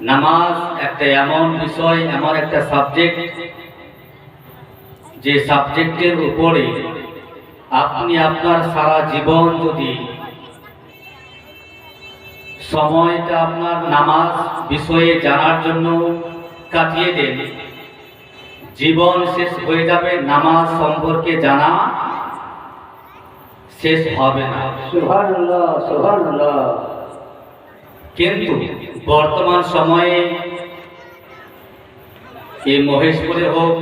নামাজ একটা এমন বিষয় এমন একটা সাবজেক্ট যে সাবজেক্টের উপরে আপনি আপনার সারা জীবন যদি সময়টা আপনার নামাজ বিষয়ে জানার জন্য কাটিয়ে দেন জীবন শেষ হয়ে যাবে নামাজ সম্পর্কে জানা শেষ হবে না। কিন্তু বর্তমান সময়ে এই মহেশপুরে হোক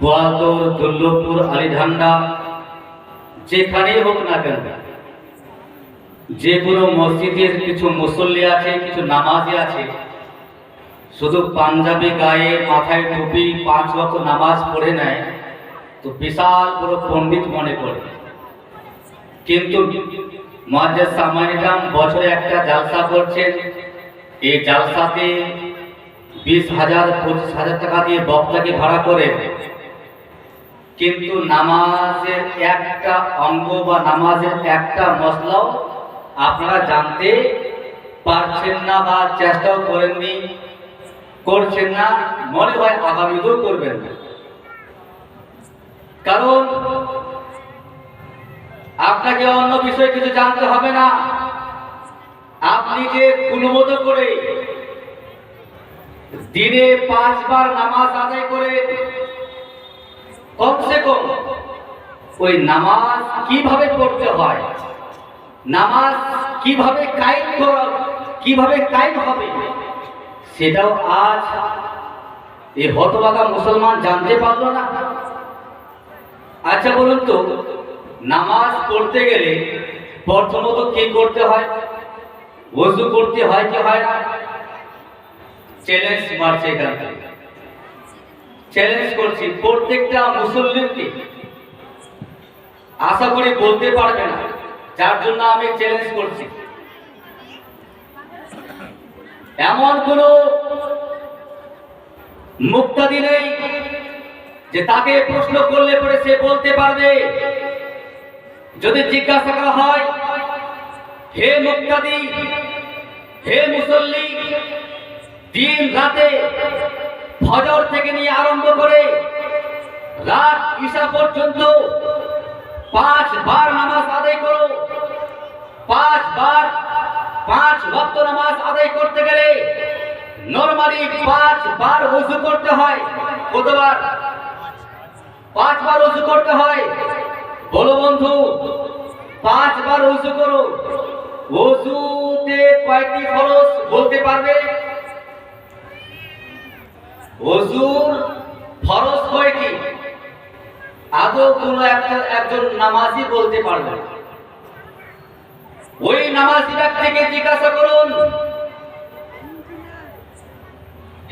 বোয়ালদর দুর্লভপুর আলিধান্ডা, যেখানেই হোক না কেন, যে কোনো মসজিদের কিছু মুসল্লি আছে, কিছু নামাজি আছে, শুধু পাঞ্জাবি গায়ে মাথায় টুপি, পাঁচ ওয়াক্ত নামাজ পড়ে নেয়, তো বিশাল বড় পণ্ডিত মনে করে। কিন্তু মহাজাজ সামানিকাম বছরে একটা জালসা করছেন এই জালসাতে বিশ হাজার, পঁচিশ হাজার টাকা দিয়ে বক্তাকে ভাড়া করে। কিন্তু নামাজের একটা অঙ্গ বা নামাজের একটা মশলাও আপনারা জানতে পারছেন না বা চেষ্টাও করেননি, করছেন না, মনে হয় আগামীতেও করবেন না। কারণ আপনাকে অন্য বিষয়ে কিছু জানতে হবে না। আপনি যে কোনোমতো করে দিনে পাঁচবার নামাজ আদায় করে কমসে কম ওই নামাজ কীভাবে পড়তে হয়? নামাজ কীভাবে কায়েম করা, কীভাবে কায়েম হবে? সেটাও আজ এই হতবাগা মুসলমান জানতে পারল না। আচ্ছা বলুন তো, নামাজ পড়তে গেলে প্রথমত কি করতে হয়? ওযু করতে হয় কি হয় না? চ্যালেঞ্জ মারছে এখান থেকে। চ্যালেঞ্জ করছি। প্রত্যেকটা মুসল্লিকে আশা করি বলতে পারবে না, যার জন্য আমি চ্যালেঞ্জ করছি। এমন কোন মুক্তাদি নেই যে তাকে প্রশ্ন করলে পরে সে বলতে পারবে। যদি জিজ্ঞাসা করা হয় হে মুক্তাদি, হে মুসল্লি, দিন রাতে ফজর থেকে নিয়ে আরম্ভ করে রাত ঈশা পর্যন্ত পাঁচ বার নামাজ আদায় করো। পাঁচ বার পাঁচ ভক্ত নামাজ আদায় করতে গেলে নরমালি পাঁচ বার ওযু করতে হয়। কতবার? পাঁচবার ওযু করতে হয়। বলো বন্ধু পাঁচবার ওযু করো। ওযুতে কয়টি ফরজ বলতে পারবে? ওযুর ফরজ কয়টি আদৌ কোন একজন নামাজি বলতে পারবে। ওই নামাজি ব্যক্তিকে জিজ্ঞাসা করুন।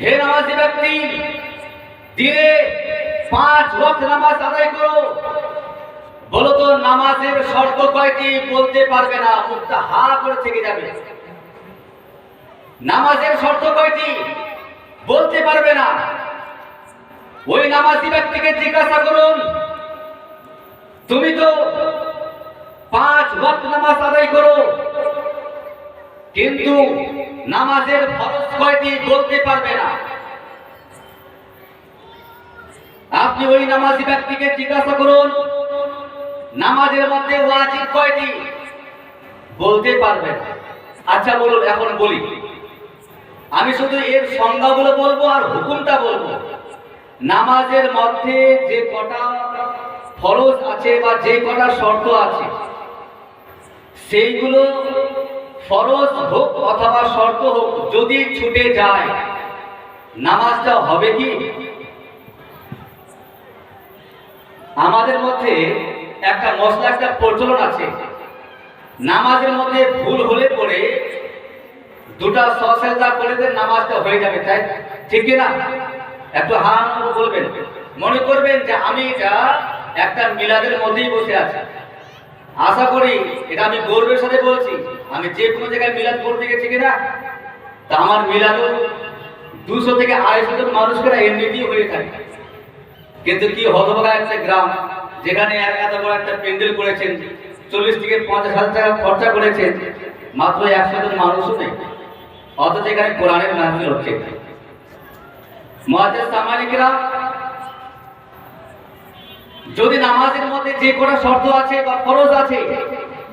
হে নামাজি ব্যক্তি, দিনে পাঁচ ওয়াক্ত নামাজ আদায় করো। বলো তো নামাজের শর্ত কয়টি বলতে পারবে না, মুখটা হা করে থেকে যাবে। নামাজের শর্ত কয়টি বলতে পারবে না। ওই নামাজি ব্যক্তিকে জিজ্ঞাসা করুন, তুমি তো পাঁচ ওয়াক্ত নামাজ আদায় করো, কিন্তু নামাজের ফরজ কয়টি বলতে পারবে না? আপনি ওই নামাজি ব্যক্তিকে জিজ্ঞাসা করুন নামাজের মধ্যে ওয়াজিব কয়টি? বলতে পারবেন আচ্ছা বলুন, এখন বলি। আমি শুধু এর সংজ্ঞাগুলো বলব আর হুকুমটা বলব। নামাজের মধ্যে যে কটা ফরজ আছে বা যে কটা শর্ত আছে, সেইগুলো ফরজ হোক অথবা শর্ত হোক, যদি ছুটে যায়, নামাজটা হবে কি? আমাদের মধ্যে একটা মশলা, একটা প্রচলন আছে। নামাজের মধ্যে ভুল হলে পরে দুটা সসেজা করে দেন, নামাজটা হয়ে যাবে, তাই ঠিক না একটু হা বলবেন। মনে করবেন যে আমি এটা একটা মিলাদের মধ্যেই বসে আছি। আশা করি এটা আমি গর্বের সাথে বলছি। আমি যে কোনো জায়গায় মিলাদ করতে গেছি কিনা? তা আমার মিলাদও দুশো থেকে আড়াইশো জন মানুষকে এমনিতেই হয়ে থাকে। কিন্তু কি হতভাগা একটা গ্রাম। যেখানে এক এত বড় একটা প্যান্ডেল করেছেন, চল্লিশ থেকে পঞ্চাশ হাজার টাকা খরচা করেছেন, মাত্র একশো জন মানুষও নেই। অথচ এখানে কোরআনের মাহফিল হচ্ছে। মহাজের সামানিকরা যদি নামাজের মধ্যে যে কোনো শর্ত আছে বা ফরজ আছে,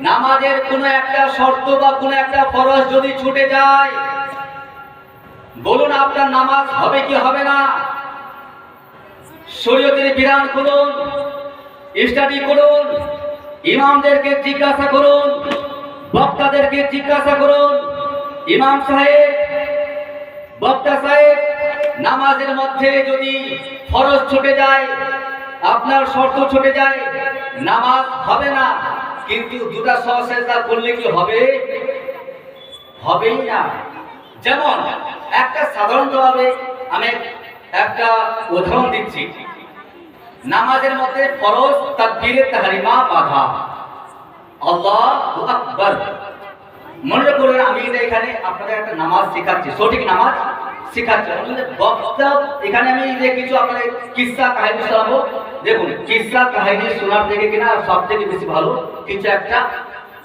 নামাজের কোনো একটা শর্ত বা কোনো একটা ফরজ যদি ছুটে যায়, বলুন আপনার নামাজ হবে কি হবে না? শরীয়তের বিধান করুন স্টাডি করুন, ইমামদেরকে জিজ্ঞাসা করুন, বক্তাদেরকে জিজ্ঞাসা করুন। ইমাম সাহেব, বক্তা সাহেব, নামাজের মধ্যে যদি ফরজ ছুটে যায়, আপনার শর্ত ছুটে যায়, নামাজ হবে না, কিন্তু দুটা সহসেজদা করলে কি হবে? হবেই না। যেমন, একটা সাধারণতভাবে আমি একটা উদাহরণ দিচ্ছি। নামাজের মধ্যে ফরজ তাকবীরে তাহরিমা বাধা। আল্লাহু আকবার। মনে করবেন আমি এখানে আপনাদের একটা নামাজ শেখাচ্ছি। সঠিক নামাজ শেখাচ্ছি। এখানে আমি যে কিছু আপনাদের কিসসা কাহিনী শোনাবো দেখুন কিসসা কাহিনী শোনার থেকে কিনা সব থেকে বেশি ভালো কিছু একটা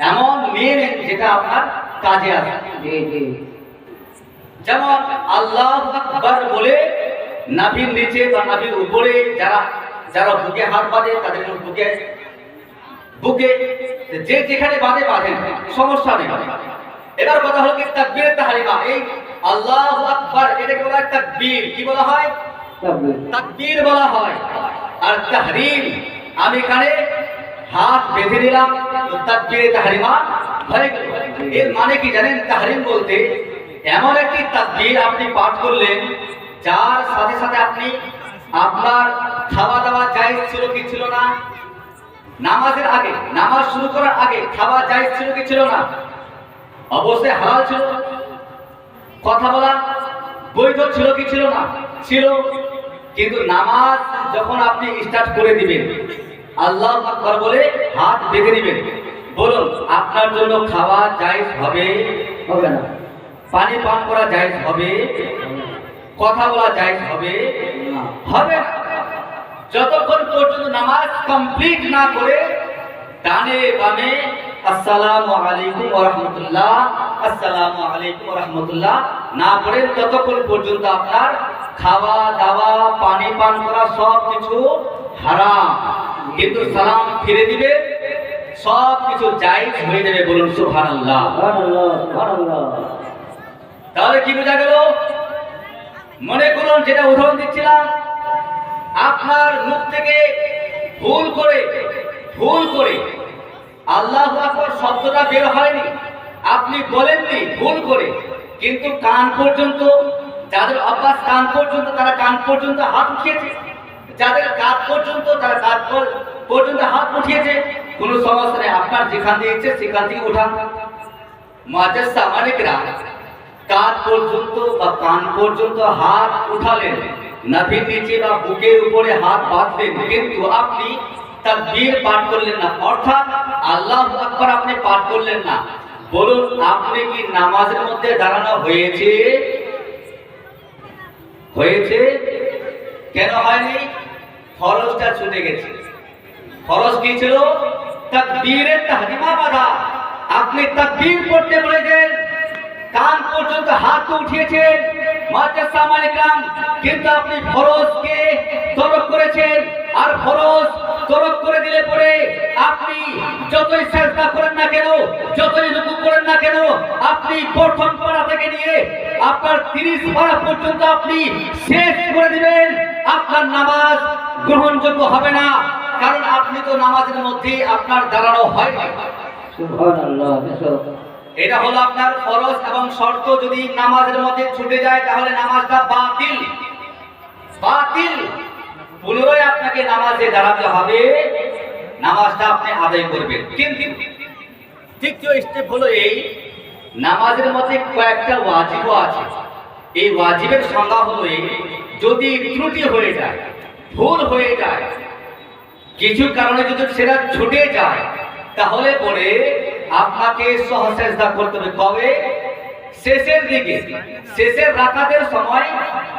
এমন নেন যেটা আপনার কাজে আসে। যেমন আল্লাহ আকবার বলে নাভির নিচে বা নাভির উপরে যারা যারা বুকে হাত বাঁধে তাদের বুকে বুকে যে যেখানে বাঁধে বাঁধেন সমস্যা নেই। এবার কথা হলো কি? তাকবীর তাহরিমা। এই আল্লাহ আকবার এটাকে বলা হয় তাকবীর। কি বলা হয়? তাকবীর। তাকবীর বলা হয়। আর তাহরিম আমি এখানে হাত বেঁধে নিলাম তো তাকবীরে তাহরিমা হয়ে গেল। এর মানে কি জানেন? তাহরিম বলতে এমন একটি তাকবীর আপনি পাঠ করলেন যার সাথে সাথে আপনি আপনার খাওয়া দাওয়া জায়েজ ছিল কি ছিল না? নামাজের আগে, নামাজ শুরু করার আগে খাওয়া জায়েজ ছিল কি ছিল না? অবশ্যই হালাল ছিল। কথা বলা বৈধ ছিল কি ছিল না? ছিল। কিন্তু নামাজ যখন আপনি স্টার্ট করে দিবেন, আল্লাহ আকবার বলে হাত বেঁধে দিবেন। বলুন, আপনার জন্য খাওয়া জায়েজ হবে? হবে না। পানি পান করা জায়েজ হবে? কথা বলা জায়েজ হবে? হবে না। যতক্ষণ পর্যন্ত নামাজ কমপ্লিট না করে ডানে বামে আসসালামু আলাইকুম ওয়া রাহমাতুল্লাহ আসসালামু আলাইকুম ওয়া রাহমাতুল্লাহ না পড়েন ততক্ষণ পর্যন্ত আপনার খাওয়া দাওয়া পানি পান করা সব কিছু হারাম। কিন্তু সালাম ফিরে দিবে সব কিছু জায়েজ হয়ে যাবে বলুন সুবহানাল্লাহ। সুবহানাল্লাহ সুবহানাল্লাহ। তাহলে কি বোঝা গেল? মনে করুন, যেটা উদাহরণ দিচ্ছিলাম, আপনার মুখ থেকে ভুল করে ভুল করে, আল্লাহ আকবর শব্দটা বের হয়নি, আপনি বলেননি ভুল করে, কিন্তু কান পর্যন্ত, যাদের অভ্যাস কান পর্যন্ত, তারা কান পর্যন্ত হাত উঠিয়েছে, যাদের কাঁধ পর্যন্ত, তারা পর- পর্যন্ত হাত উঠিয়েছে, কোনো সমস্যা নেই, আপনার যেখান দিয়ে সেখান থেকে উঠান। মাঝের সামানিকরা কাঁধ পর্যন্ত বা কান পর্যন্ত হাত উঠালেন। নাভির নিচে বা বুকের উপরে হাত বাঁধলেন। কিন্তু আপনি তার বীর পাঠ করলেন না। অর্থাৎ আল্লাহ আকবার আপনি পাঠ করলেন না। বলুন, আপনি কি নামাজের মধ্যে দাঁড়ানো হয়েছে? হয়েছে? কেন হয়নি? ফরজটা ছুটে গেছে। ফরজ কি ছিল? তাকবীরের তাহরিমা বাধা। আপনি তাকবীর পড়তে বলেছেন কান পর্যন্ত হাত উঠিয়েছেন। মাদ্রাসা মালিকাম কিন্তু আপনি ফরজকে তরক করেছেন। আর ফরজ তরক করে দিলে পরে আপনি যতই চেষ্টা করেন না কেন, যতই রুকু করেন না কেন, আপনি প্রথম পাড়া থেকে নিয়ে আপনার তিরিশ পাড়া পর্যন্ত আপনি শেষ করে দিবেন। আপনার নামাজ গ্রহণযোগ্য হবে না, কারণ আপনি তো নামাজের মধ্যে আপনার দাঁড়ানো হয় না এটা হলো আপনার ফরজ এবং শর্ত, যদি নামাজের মধ্যে ছুটে যায় তাহলে নামাজটা বাতিল। বাতিল। পুনরায় আপনাকে নামাজে দাঁড়াতে হবে। নামাজটা আপনি আদায় করবেন। কিন্তু তৃতীয় স্টেপ হলো এই, নামাজের মধ্যে কয়েকটা ওয়াজিবও আছে। এই ওয়াজিবের সংজ্ঞা হলো এই, যদি ত্রুটি হয়ে যায়, ভুল হয়ে যায়, কিছু কারণে যদি সেটা ছুটে যায়, তাহলে পরে আপনাকে সহসেজদা করতে হবে। কবে? শেষের দিকে। শেষের রাকাতের সময়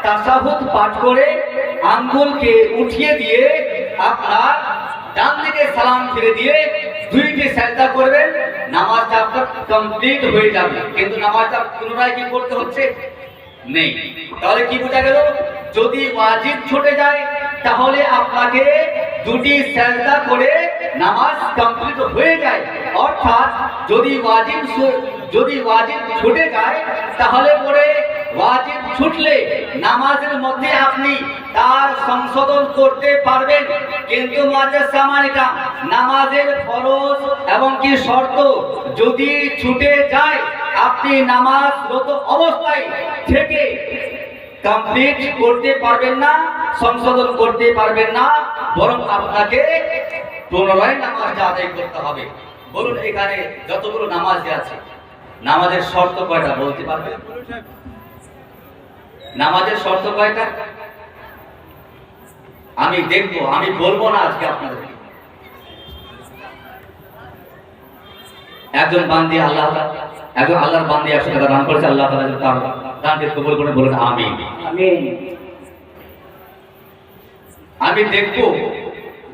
তাসাহুদ পাঠ করে আঙ্গুলকে উঠিয়ে দিয়ে আপনার ডান দিকে সালাম ফিরে দিয়ে দুইটি সেজদা করবেন। নামাজটা আপনার কমপ্লিট হয়ে যাবে। কিন্তু নামাজটা পুনরায় কি করতে হচ্ছে? নেই। তাহলে কি বোঝা গেল? যদি ওয়াজিব ছুটে যায়, তাহলে আপনাকে দুটি সেজদা করে নামাজ কমপ্লিট হয়ে যায়, অর্থাৎ যদি ওয়াজিব যদি ওয়াজিব ছুটে যায়, তাহলে পরে ওয়াজিব ছুটলে নামাজের মধ্যে আপনি তার সংশোধন করতে পারবেন। কিন্তু মাঝের সামানিকা নামাজের ফরজ এবং কি শর্ত? যদি ছুটে যায়, আপনি নামাজ নামাজরত অবস্থায় থেকে কমপ্লিট করতে পারবেন না, সংশোধন করতে পারবেন না, বরং আপনাকে পুনরায় নামাজটা আদায় করতে হবে। বলুন এখানে যতগুলো নামাজ আছে নামাজের শর্ত কয়টা বলতে পারবেন নামাজের শর্ত কয়টা? আমি দেখব আমি বলব না আজকে আপনাদেরকে। একজন বান্দি আল্লাহ একজন আল্লাহর বান্দি একশো টাকা দান করেছে আল্লাহ যেন তার দানকে কবুল করে বলুন আমিন। আমি দেখব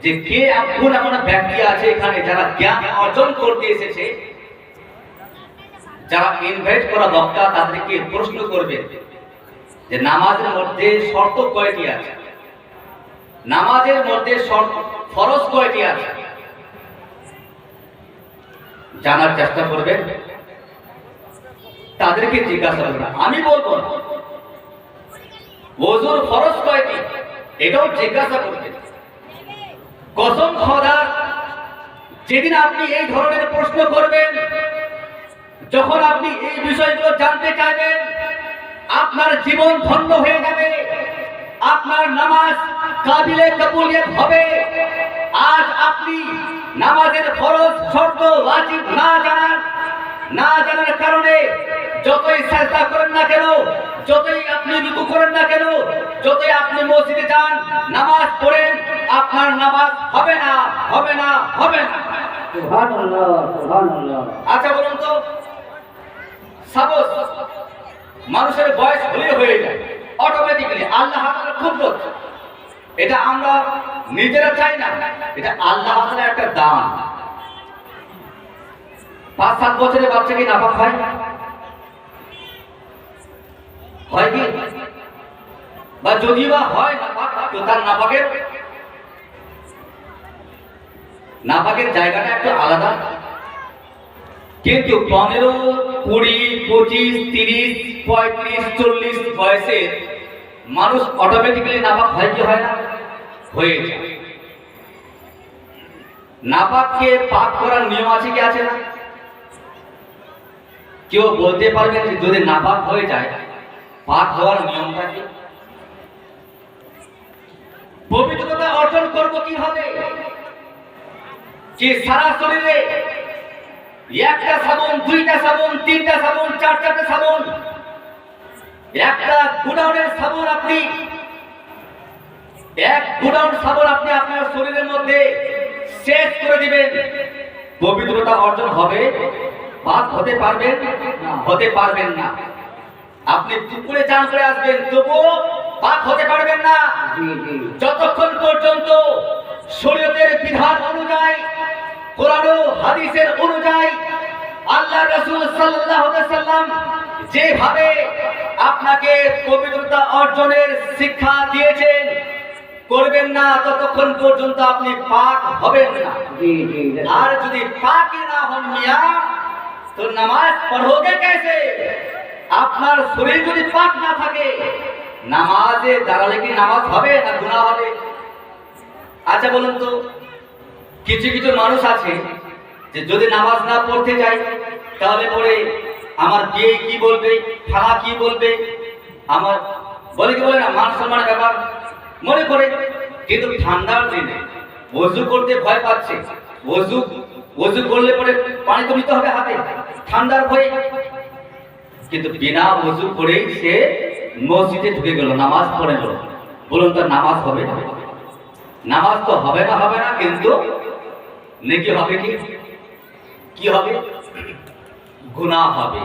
যে কে এমন এমন ব্যক্তি আছে এখানে যারা জ্ঞান অর্জন করতে এসেছে? যারা ইনভাইট করা বক্তা, তাদেরকে প্রশ্ন করবে যে নামাজের মধ্যে শর্ত কয়টি আছে? নামাজের মধ্যে শর্ত ফরজ কয়টি আছে? জানার চেষ্টা করবেন তাদেরকে জিজ্ঞাসা করবেন আমি বলব না। ওজুর ফরজ কয়টি? এটাও জিজ্ঞাসা করবেন কসম খোদার যেদিন আপনি এই ধরনের প্রশ্ন করবেন, যখন আপনি এই বিষয়গুলো জানতে চাইবেন, আপনার জীবন ধন্য হয়ে যাবে, আপনার নামাজ কাবিলে কবুলিয়ত হবে। আজ আপনি নামাজের ফরজ শর্ত ওয়াজিব না জানার না জানার কারণে যতই চেষ্টা করেন না কেন, যতই আপনি রুকু করেন না কেন, যতই আপনি মসজিদে যান, নামাজ পড়েন আপনার নামাজ হবে না হবে না হবে না। আচ্ছা বলুন তো সাপোজ মানুষের বয়স হলে হয়ে যায় অটোমেটিক্যালি আল্লাহ তাআলার কুদরত এটা আমরা নিজেরা চাই না এটা আল্লাহ তাআলার একটা দান। পাঁচ সাত বছরের বাচ্চা কি নাপাক হয়? হয় কি? বা যদি বা হয় নাপাক তো তার নাপাকের নাপাকের জায়গাটা একটু আলাদা। কিন্তু পনেরো, কুড়ি, পঁচিশ, তিরিশ, পঁয়ত্রিশ, চল্লিশ বয়সে মানুষ অটোমেটিক্যালি নাপাক হয় কি হয় না? হয়ে নাপাককে পাক করার নিয়ম আছে কি আছে না? কেউ বলতে পারবেন যে যদি নাপাক হয়ে যায়, পাক হওয়ার নিয়মটা কি? পবিত্রতা অর্জন করব কীভাবে? যে সারা শরীরে একটা সাবুন দুইটা সাবুন তিনটা সাবুন চার চারটা সাবুন একটা গুডাউনের সাবুন আপনি এক গুডাউন সাবুন আপনি আপনার শরীরের মধ্যে শেষ করে দিবেন। পবিত্রতা অর্জন হবে পাক হতে পারবেন হতে পারবেন না। আপনি পুকুরে চান করে আসবেন তবুও পাক হতে পারবেন না। যতক্ষণ পর্যন্ত শরীয়তের বিধান অনুযায়ী কোরআন ও হাদিসের অনুযায়ী আল্লাহ রাসূল সাল্লাল্লাহু আলাইহি সাল্লাম যেভাবে আপনাকে পবিত্রতা অর্জনের শিক্ষা দিয়েছেন করবেন না ততক্ষণ পর্যন্ত আপনি পাক হবেন না। আর যদি পাকি না হন মিয়া তো নামাজ পড়োগে कैसे আপনার শরীর যদি পাক না থাকে নামাজে দাঁড়ালে কি নামাজ হবে না গুনাহ হবে? আচ্ছা বলুন তো। কিছু কিছু মানুষ আছে যে যদি নামাজ না পড়তে চাই তাহলে পরে আমার বিয়ে কি বলবে খালা কি বলবে? আমার, বলে কি বলে না, মান সম্মানের ব্যাপার। মনে করে কিন্তু ঠান্ডার দিনে ওযু করতে ভয় পাচ্ছে। ওযু ওযু করলে পরে পানি তো নিতে হবে হাতে, ঠান্ডার ভয়ে। কিন্তু বিনা ওযু করেই সে মসজিদে ঢুকে গেল, নামাজ পড়ে গেল। বলুন তার নামাজ হবে নামাজ তো হবে না হবে না, কিন্তু নেকি হবে কি? কি হবে? গুনাহ হবে।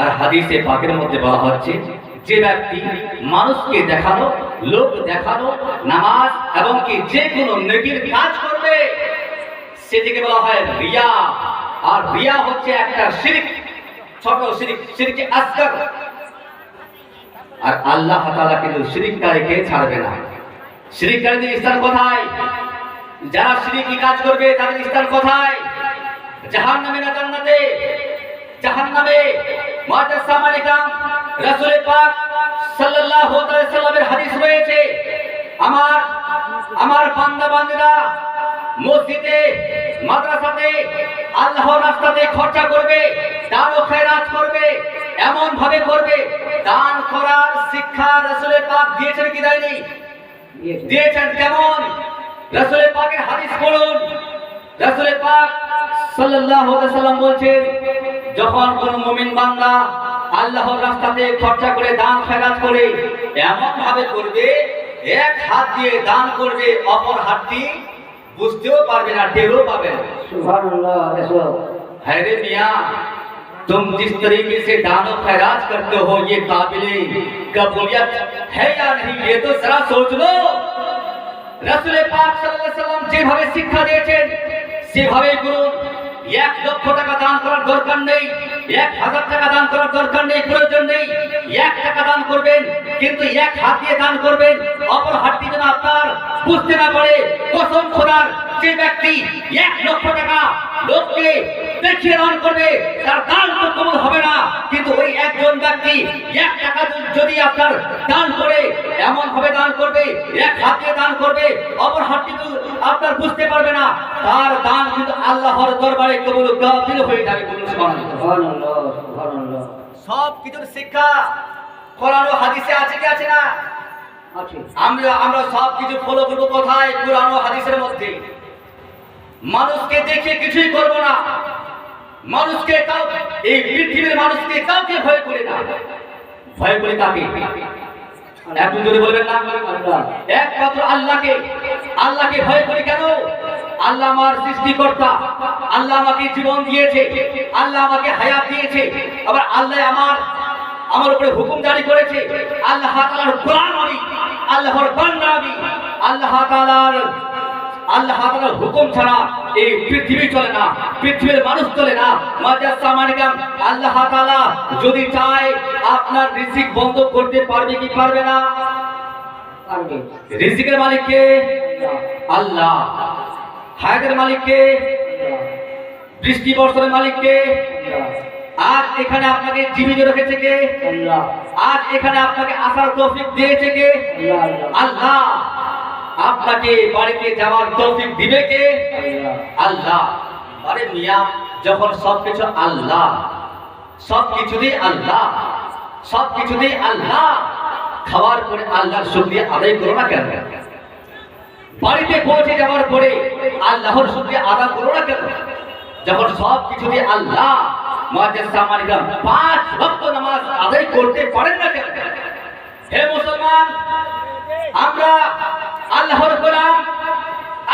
আর হাদিসে পাকের মধ্যে বলা হচ্ছে, যে ব্যক্তি মানুষকে দেখানো, লোক দেখানো, নামাজ এবং কি যে কোনো নেকির কাজ করবে, সেটিকে বলা হয় রিয়া। আর রিয়া হচ্ছে একটা শিরিক, ছোট শিরিক, শিরিকে আসকার আর আল্লাহ তাআলা কিন্তু শিরিককারীকে ছাড়বে না। শিরিককারীদের স্থান কোথায়? যারা শিরিকি কাজ করবে তাদের স্থান কোথায়? জাহান্নামে না জান্নাতে মুআজ্জাজ সামালিকাম রাসূল পাক সাল্লাল্লাহু আলাইহি সাল্লামের হাদিস রয়েছে। আমার আমার বান্দা বান্দিরা মসজিদে, মাদ্রাসাতে, আল্লাহর রাস্তাতে খরচা করবে দান ও খয়রাত করবে এমন ভাবে করবে, দান করার শিক্ষা রাসূল পাক দিয়েছেন কি দেয়নি? দিয়েছে। দিয়েছেন কেমন? রাসূলের পাকের হাদিস পড়ুন রাসূলের পাক সাল্লাল্লাহু আলাইহি সাল্লাম বলছেন যখন কোন মুমিন বান্দা আল্লাহর রাস্তাতে খরচা করে দান খয়রাত করে এমন ভাবে করবে এক হাত দিয়ে দান করবে অপর হাতটি বুঝতেও পারবে না টেরও পাবে না সুবহান আল্লাহ দেখো है रे मियाँ तुम जिस तरीके से दान और खैरात करते हो ये काबिल कबूलियत है या नहीं ये तो जरा सोच लो রসুল পাক সাল্লাম যেভাবে শিক্ষা দিয়েছেন, সেভাবেই করুন এক লক্ষ টাকা দান করার দরকার নেই। এক হাজার টাকা দান করার দরকার নেই, প্রয়োজন নেই। এক টাকা দান করবেন, কিন্তু এক হাত দিয়ে দান করবেন। অপর হাতটি যেন আপনার বুঝতে না পারে, কসম খোদার যে ব্যক্তি এক লক্ষ টাকা লোককে দেখিয়ে দান করবে, তার দান তো কবুল হবে না। কিন্তু ওই একজন ব্যক্তি এক টাকা যদি আপনার দান করে, এমন ভাবে দান করবে, এক হাত দিয়ে দান করবে, অপর হাতটি আপনার বুঝতে পারবে না তার দান কিন্তু আল্লাহর দরবারে কবুল গাফিল হয়ে যাবে বলুন সুবহানাল্লাহ। সুবহান আল্লাহ সুবহান আল্লাহ সব কিছুর শিক্ষা কোরআন ও হাদিসে আছে কি আছে না? আছে। আমরা আমরা সব কিছু ফলো করব কোথায়? কোরআন ও হাদিসের মধ্যে। মানুষকে দেখে কিছুই করব না। মানুষকে কাউ এই পৃথিবীর মানুষকে কাউকে ভয় করে না। ভয় করে কাকে? একটু জোরে বলবেন না? একমাত্র আল্লাহকে আল্লাহকে ভয় করি কেন? আল্লাহ আমার সৃষ্টিকর্তা, আল্লাহ আমাকে জীবন দিয়েছে, আল্লাহ আমাকে হায়াত দিয়েছে, আবার আল্লাহ আমার আমার উপরে হুকুম জারি করেছে। আল্লাহ তাআলার কোরআন আমি, আল্লাহর বান্দা আমি, আল্লাহ তাআলার আল্লাহ তাআলার হুকুম ছাড়া এই পৃথিবী চলে না, পৃথিবীর মানুষ চলে না। মাজাজ সামানিকাম আল্লাহ তাআলা যদি চায় আপনার রিজিক বন্ধ করতে পারবে কি পারবে না? রিজিকের মালিক কে? আল্লাহ। হায়াতের মালিক কে? বৃষ্টি বর্ষণের মালিক কে? আজ এখানে আপনাকে জীবিত রেখেছে কে? আজ এখানে আপনাকে আসার তৌফিক দিয়েছে কে? আল্লাহ। আপনাকে বাড়িতে যাওয়ার তৌফিক দিবে কে? আল্লাহ। আরে মিয়া যখন সবকিছু আল্লাহ। সবকিছুতেই আল্লাহ। সবকিছুতেই আল্লাহ। খাওয়ার পরে আল্লাহর শুকরিয়া আদায় করো না কেন? বাড়িতে পৌঁছে যাওয়ার পরে আল্লাহর শুকরিয়া আদায় করো না কেন? যখন সব কিছুতে আল্লাহ পাঁচ ওয়াক্ত নামাজ আদায় করতে পারেন না কেন? হে মুসলমান, আমরা আল্লাহর গোলাম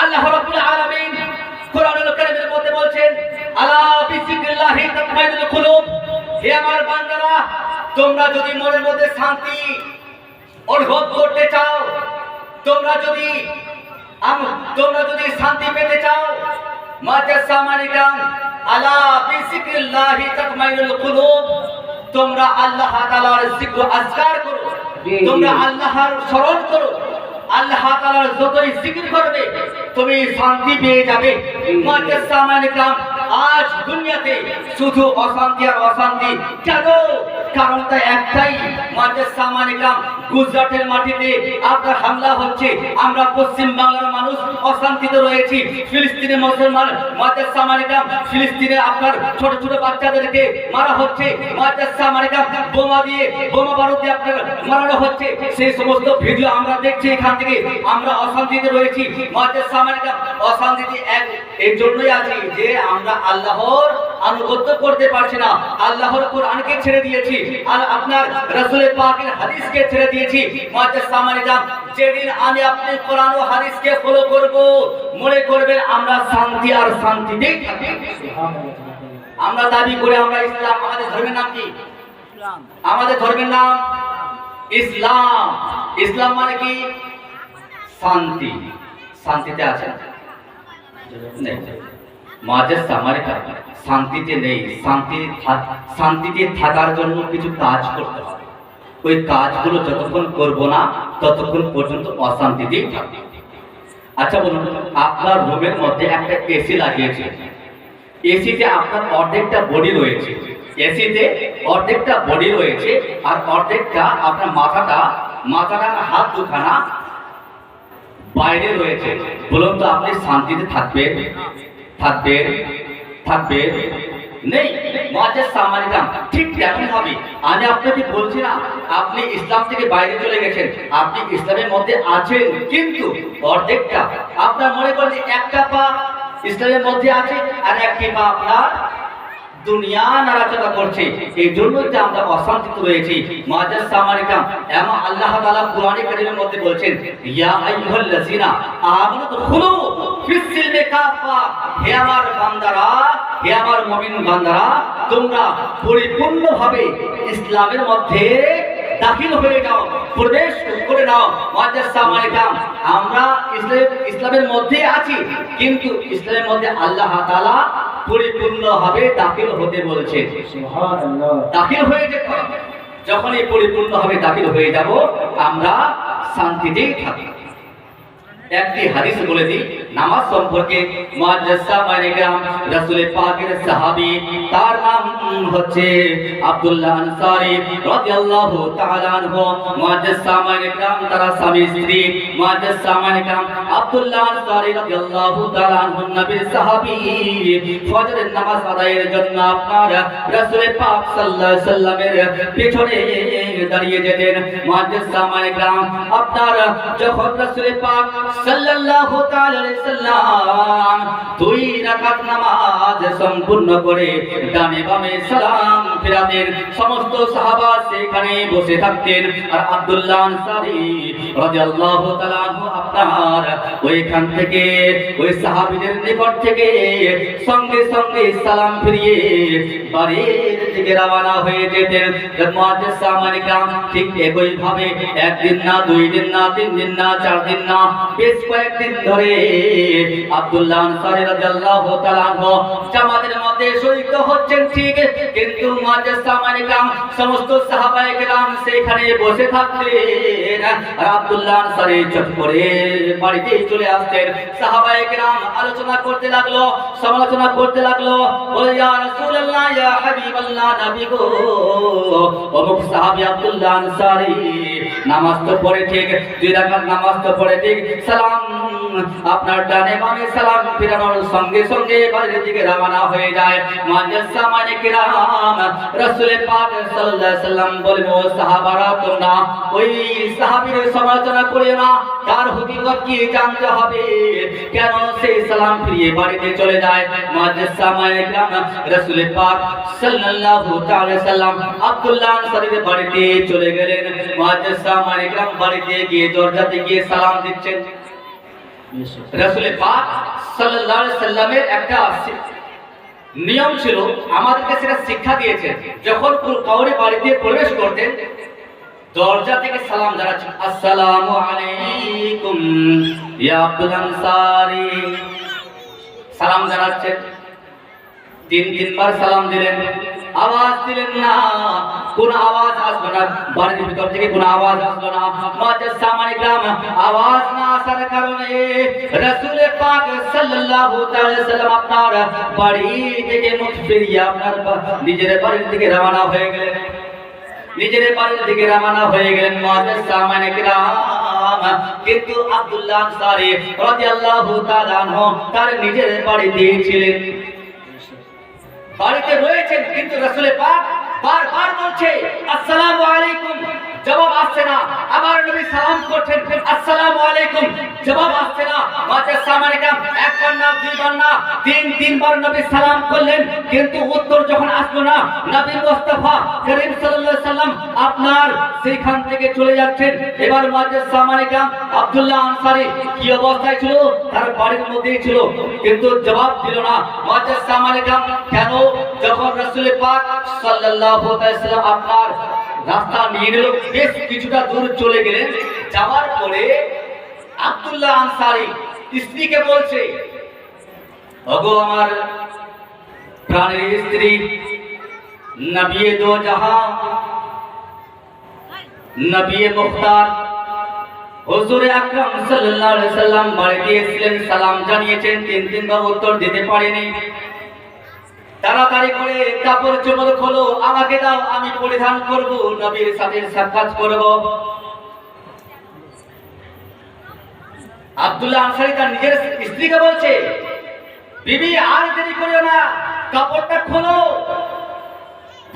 আল্লাহ রাব্বুল আলামিন কোরআনুল মধ্যে বলছেন, আলা বিজিকিল্লাহি তাতমাইনুল কুলুব। হে আমার বান্দারা, তোমরা যদি মনের মধ্যে শান্তি অনুভব করতে চাও, তোমরা যদি তোমরা যদি শান্তি পেতে চাও সামানিকাম আলা কুলুব। তোমরা আল্লাহ তাআলার জিক্র আজকার করো। জি, জি। তোমরা আল্লাহর স্মরণ করো। আল্লাহ তাআলার যতই জিকির করবে তুমি শান্তি পেয়ে যাবে। মুআজ্জাজ সামানিকাম আজ দুনিয়াতে শুধু অশান্তি আর অশান্তি কেন কারণটা একটাই মুআজ্জাজ সামানিকাম গুজরাটের মাটিতে আপনার হামলা হচ্ছে। আমরা পশ্চিম বাংলার মানুষ অশান্তিতে রয়েছি। ফিলিস্তিনে মুসলমান মুআজ্জাজ সামানিকাম ফিলিস্তিনে আপনার ছোট ছোট বাচ্চাদেরকে মারা হচ্ছে। মুআজ্জাজ সামানিকাম বোমা দিয়ে, বোমা বারুদ দিয়ে আপনার মারানো হচ্ছে। সেই সমস্ত ভিডিও আমরা দেখছি এখান থেকে। আমরা অশান্তিতে রয়েছি। মুআজ্জাজ সামানিকাম অশান্তিতে এক এই জন্যই আছি যে আমরা আল্লাহর আনুগত্য করতে পারছি না। আল্লাহর কোরআনকে ছেড়ে দিয়েছি। আর আপনার রাসূলের পাকের হাদিসকে ছেড়ে দিয়েছি সামানিকাম যেদিন আমি আপনি কোরআন ও হাদিসকে ফলো করব মনে করবেন আমরা শান্তি আর শান্তিতেই আমরা দাবি করে আমরা ইসলাম আমাদের ধর্মের নাম কি? আমাদের ধর্মের নাম ইসলাম। ইসলাম মানে কি? শান্তি। শান্তিতে আছে। মাঝের সামারিটা শান্তিতে নেই। শান্তি শান্তিতে থাকার জন্য কিছু কাজ করতে হবে। ওই কাজগুলো যতক্ষণ করব না, ততক্ষণ পর্যন্ত অশান্তিতেই থাকবে। আচ্ছা বলুন, আপনার রুমের মধ্যে একটা এসি লাগিয়েছে। এসিতে আপনার অর্ধেকটা বডি রয়েছে। এসিতে অর্ধেকটা বডি রয়েছে আর অর্ধেকটা আপনার মাথাটা মাথাটা হাত দুখানা বাইরে রয়েছে। বলুন তো আপনি শান্তিতে থাকবেন? থাকবেন? থাকবেন? নেই ঠিক তেমন হবে। আমি আপনাকে বলছি না, আপনি ইসলাম থেকে বাইরে চলে গেছেন। আপনি ইসলামের মধ্যে আছেন, কিন্তু অর্ধেকটা। আপনার মনে করেন একটা পা ইসলামের মধ্যে আছে আর একটি পা আপনার দুনিয়া নাড়াচাড়া করছে। এই জন্যই আমরা রয়েছি। মাজার এমন আল্লাহ কারিমের মধ্যে বলছেন, ইয়া হে আমার বান্দারা, হে আমার বান্দারা, তোমরা পরিপূর্ণভাবে ইসলামের মধ্যে দাখিল হয়ে যাও প্রবেশ করে নাও। মাদ্রাসা সামানিকাম আমরা ইসলাম ইসলামের মধ্যে আছি কিন্তু ইসলামের মধ্যে আল্লাহ তাআলা পরিপূর্ণভাবে দাখিল হতে বলছে। সুবহানাল্লাহ। দাখিল হয়ে যেতে যখনই পরিপূর্ণ হবে দাখিল হয়ে যাব আমরা শান্তিতেই থাকি একটি হাদিস বলে দিই, নামাজ সম্পর্কে তার নাম হচ্ছে আব্দুল্লাহ আনসারী রাদিয়াল্লাহু তাআলা আনহু। তারা স্বামী, স্ত্রী আব্দুল্লাহ আনসারী রাদিয়াল্লাহু তাআলা আনহু সাহাবী। ফজরের নামাজ আদায়ের জন্য পাক সাল্লাল্লাহু আলাইহি পেছনে দাঁড়িয়ে যেতেন। মুআজ্জাসা মানে গ্রাম আপনার যখন রাসূল পাক সাল্লাল্লাহু তাআলা সাল্লাম দুই রাকাত নামাজ সম্পূর্ণ করে ডানে বামে সালাম ফেরাতেন, সমস্ত সাহাবা সেখানে বসে থাকতেন। আর আব্দুল্লাহ আনসারী রাদিয়াল্লাহু তাআলা আপনার ওইখান থেকে, ওই সাহাবীদের নিকট থেকে সঙ্গে সঙ্গে সালাম ফিরিয়ে বাড়ির দিকে রওনা হয়ে যেতেন। মুআজ্জিজ সামানে কাম ঠিক ভাবে একদিন না, দুই দিন না, তিন দিন না, চার দিন না, বেশ কয়েকদিন ধরে আব্দুল্লাহ আনসারী রাদিয়াল্লাহু তাআলা জামাতের মধ্যে শরীক হচ্ছেন, ঠিক। কিন্তু সমস্ত সাহাবায়ে সেখানে বসে আর আব্দুল্লাহ আনসারী চট করে বাড়িতে চলে সাহাবায়ে আলোচনা করতে লাগল, সমালোচনা করতে লাগল ইয়া রাসূলুল্লাহ, ইয়া হাবিবাল্লাহ, নবী গো, অমুক আব্দুল্লাহ আনসারী। নামাজ তো পড়ে ঠিক দুই রাকাত নামাজ তো পড়ে ঠিক। সালাম আপনার ডানে বামে সালাম ফিরানোর সঙ্গে সঙ্গে বাড়ির দিকে রওনা হয়ে যায় মুআজ্জিজ সামানে কিরাম রাসূল পাক সাল্লাল্লাহু আলাইহি সাল্লাম বলেন ও সাহাবারা তোমরা ওই সাহাবীর সমালোচনা করিও না তার হকিকত কি জানতে হবে কেন সে সালাম ফিরিয়ে বাড়িতে চলে যায়? মুআজ্জিজ সামানে কিরাম রাসূল পাক সাল্লাল্লাহু তাআলা সাল্লাম আব্দুল্লাহ আনসারীর বাড়িতে চলে গেলেন। মুআজ্জিজ সামানে কিরাম বাড়িতে গিয়ে দরজাতে গিয়ে সালাম দিচ্ছেন। পাক সাল্লামের একটা নিয়ম ছিল, আমাদেরকে সেটা শিক্ষা দিয়েছে, যখন কাউরে বাড়িতে প্রবেশ করতেন, দরজা থেকে সালাম জানাচ্ছেন, আসসালামু আলাইকুম আনসারী। সালাম জানাচ্ছেন, তিন তিনবার সালাম দিলেন। আওয়াজ দিলেন না। কোন আওয়াজ আসলো না। বাড়ির ভিতর থেকে কোন আওয়াজ আসলো না। মাঝে সামানি গ্রাম আওয়াজ না আসার কারণে রাসূল পাক সাল্লাল্লাহু তাআলা সাল্লাম আপনার বাড়ি থেকে মুখ ফিরিয়ে আপনার নিজের বাড়ির দিকে রওনা হয়ে গেলেন। নিজের বাড়ির দিকে রওনা হয়ে গেলেন মুআজ্জিজ সামানে কিরাম কিন্তু আব্দুল্লাহ আনসারী রাদিয়াল্লাহু তাআলা আনহু তার নিজের বাড়িতে ছিলেন। বাড়িতে রয়েছেন কিন্তু রসুলের পাক বারবার বলছে, আসসালামু আলাইকুম। জবাব আসছে না। আবার নবী সালাম করছেন, আসসালামু আলাইকুম। জবাব আসছে না। মাঝে সামানিকাম একবার না দুইবার না তিন, তিনবার নবী সালাম করলেন, কিন্তু উত্তর যখন আসলো না, নবী মুস্তাফা করিম সাল্লাল্লাহু সাল্লাম আপনার সেইখান থেকে চলে যাচ্ছেন। এবার মাঝে সামানিকাম আব্দুল্লাহ আনসারী কি অবস্থায় ছিল? তার বাড়ির মধ্যেই ছিল। কিন্তু জবাব দিল না। মাঝে সামানিকাম কেন? যখন রাসূল পাক সাল্লাল্লাহু আলাইহি আপনার রাস্তা নিয়ে নিল, বেশ কিছুটা দূর চলে গেলেন। যাওয়ার পরে আব্দুল্লাহ আনসারী স্ত্রীকে বলছে, ওগো আমার প্রাণের স্ত্রী নবিয়ে দো জাহাঁ নবিয়ে মুখতার। হুজুর আকরাম সাল্লাল্লাহু আলাইহি সাল্লাম বাড়িতে এসেছিলেন সালাম জানিয়েছেন, তিন দিন বা উত্তর দিতে পারেনি। তাড়াতাড়ি করে কাপড় চোপড় খোলো, আমাকে দাও, আমি পরিধান করব, নবীর সাথে সাক্ষাৎ করব। আব্দুল্লাহ আনসারী তার নিজের স্ত্রীকে বলছে, বিবি, আর দেরি করিও না, কাপড়টা খোলো।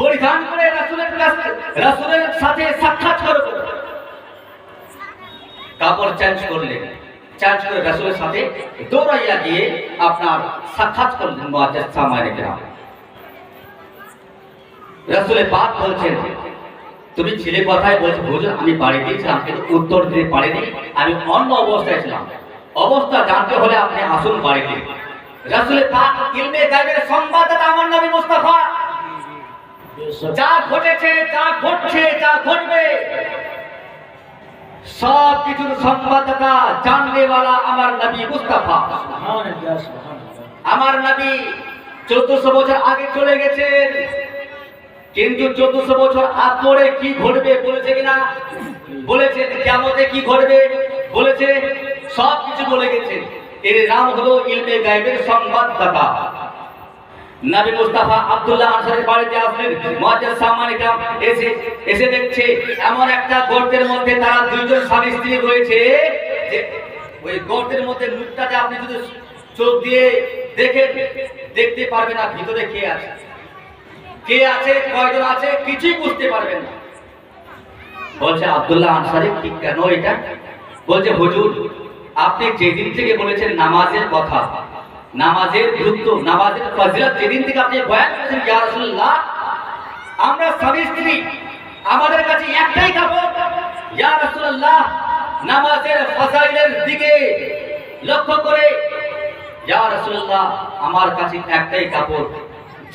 পরিধান করে রাসূলের কাছে, রাসূলের সাথে সাক্ষাৎ করব কাপড় চেঞ্জ করলেন চেঞ্জ করে রাসূলের সাথে দৌড়াইয়া আপনার সাক্ষাৎ করলেন মুআজ্জাজ কেরাম রাসূলের বলছেন, তুমি ছেলে কথায় বলছো আমি বাড়িতে ছিলাম কিন্তু উত্তর দিতে পারিনি, আমি অন্য অবস্থায় ছিলাম। অবস্থা জানতে হলে আপনি আসুন বাড়িতে। রাসূলের পাক ইলমে গায়বের সংবাদদাতা আমার নবী মুস্তাফা যা ঘটেছে, যা ঘটছে, যা ঘটবে, সব কিছুর সংবাদদাতা জানলেওয়ালা আমার নবী মুস্তাফা। আমার নবী চোদ্দশো বছর আগে চলে গেছেন কিন্তু চোদ্দশো বছর আগ পরে কি ঘটবে বলেছে কিনা? বলেছেন কেমতে কি ঘটবে? বলেছে, সব কিছু বলে গেছে। এর নাম হলো ইলমে গায়েবের সংবাদদাতা। নবী মুস্তাফা আব্দুল্লাহ আনসারের বাড়িতে আসলেন। মুআজ্জাজ সামান ইকরাম এসে এসে দেখছে এমন একটা গর্তের মধ্যে তারা দুইজন স্বামী স্ত্রী রয়েছে যে ওই গর্তের মধ্যে মুখটাতে আপনি যদি চোখ দিয়ে দেখে দেখতে পারবেন না, ভিতরে কে আছে। কে আছে, কয়জন আছে, কিছুই বুঝতে পারবেন না। বলছে, আব্দুল্লাহ আনসারি, কি কেন এটা? বলছে, হুজুর, আপনি যেদিন থেকে বলেছেন নামাজের কথা নামাজের গুরুত্ব, নামাজের ফজিলত যেদিন থেকে আপনি বয়ান করেছেন, ইয়া রাসূলুল্লাহ, আমরা স্বামী স্ত্রী, আমাদের কাছে একটাই কাপড় ইয়া রাসূলুল্লাহ, নামাজের ফজাইলের দিকে লক্ষ্য করে, ইয়া রাসূলুল্লাহ, আমার কাছে একটাই কাপড়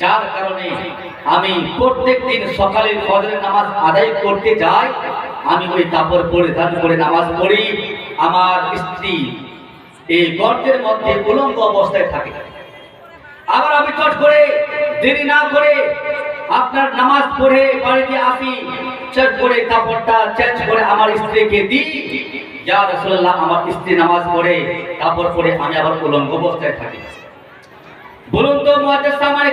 যার কারণে আমি প্রত্যেক দিন সকালে ফজরের নামাজ আদায় করতে যাই, আমি ওই কাপড় পরিধান করে নামাজ পড়ি, আমার স্ত্রী এই গর্তের মধ্যে উলঙ্গ অবস্থায় থাকে। আবার আমি চট করে, দেরি না করে আপনার নামাজ পড়ে বাড়িতে আসি, চট করে কাপড়টা চেঞ্জ করে আমার স্ত্রীকে দিই। যা রসল্লাহ আমার স্ত্রী নামাজ পড়ে, কাপড় পরে আমি আবার উলঙ্গ অবস্থায় থাকি। বলুন তো মুআজ্জাজ সামানে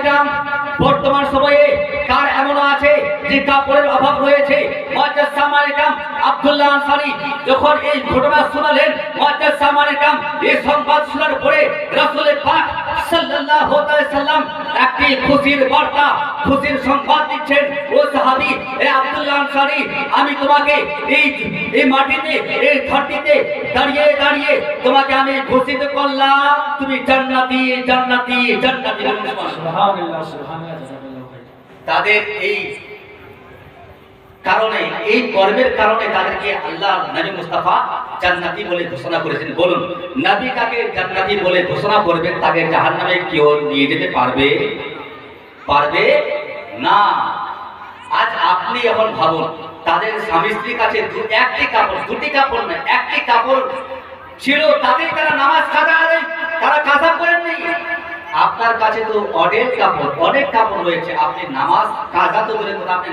বর্তমান সময়ে কার এমন আছে যে কাপড়ের অভাব রয়েছে? মুআজ্জাজ সামানে কাম আব্দুল্লাহ আনসারী যখন এই ঘটনা শোনালেন মুআজ্জাজ সামানে এই সংবাদ শোনার পরে রাসূল পাক সাল্লাল্লাহু আলাইহি সাল্লাম একটি খুশির বার্তা খুশির সংবাদ দিচ্ছেন। ও সাহাবী এ আব্দুল্লাহ আনসারী আমি তোমাকে এই এই মাটিতে এই ধরতিতে দাঁড়িয়ে দাঁড়িয়ে তোমাকে আমি ঘোষিত করলাম। তুমি জান্নাতি জান্নাতি জান্নাতি। বলুন সুবহানাল্লাহ। তাদের এই কারণে, এই কর্মের কারণে তাদেরকে আল্লাহ নবী মুস্তাফা জান্নাতি বলে ঘোষণা করেছেন। বলুন, নবী কাকে জান্নাতি বলে ঘোষণা করবেন তাকে জাহান্নামে কেউ নিয়ে যেতে পারবে? পারবে না। আজ আপনি এখন ভাবুন, তাদের স্বামী স্ত্রীর কাছে একটি কাপড়, দুটি কাপড় না, একটি কাপড় ছিল, তাদের তারা নামাজ কাজা তারা কাজা করেননি। আপনার কাছে তো অনেক কাপড় অনেক কাপড় রয়েছে, আপনি নামাজ কাজা তো কথা আপনি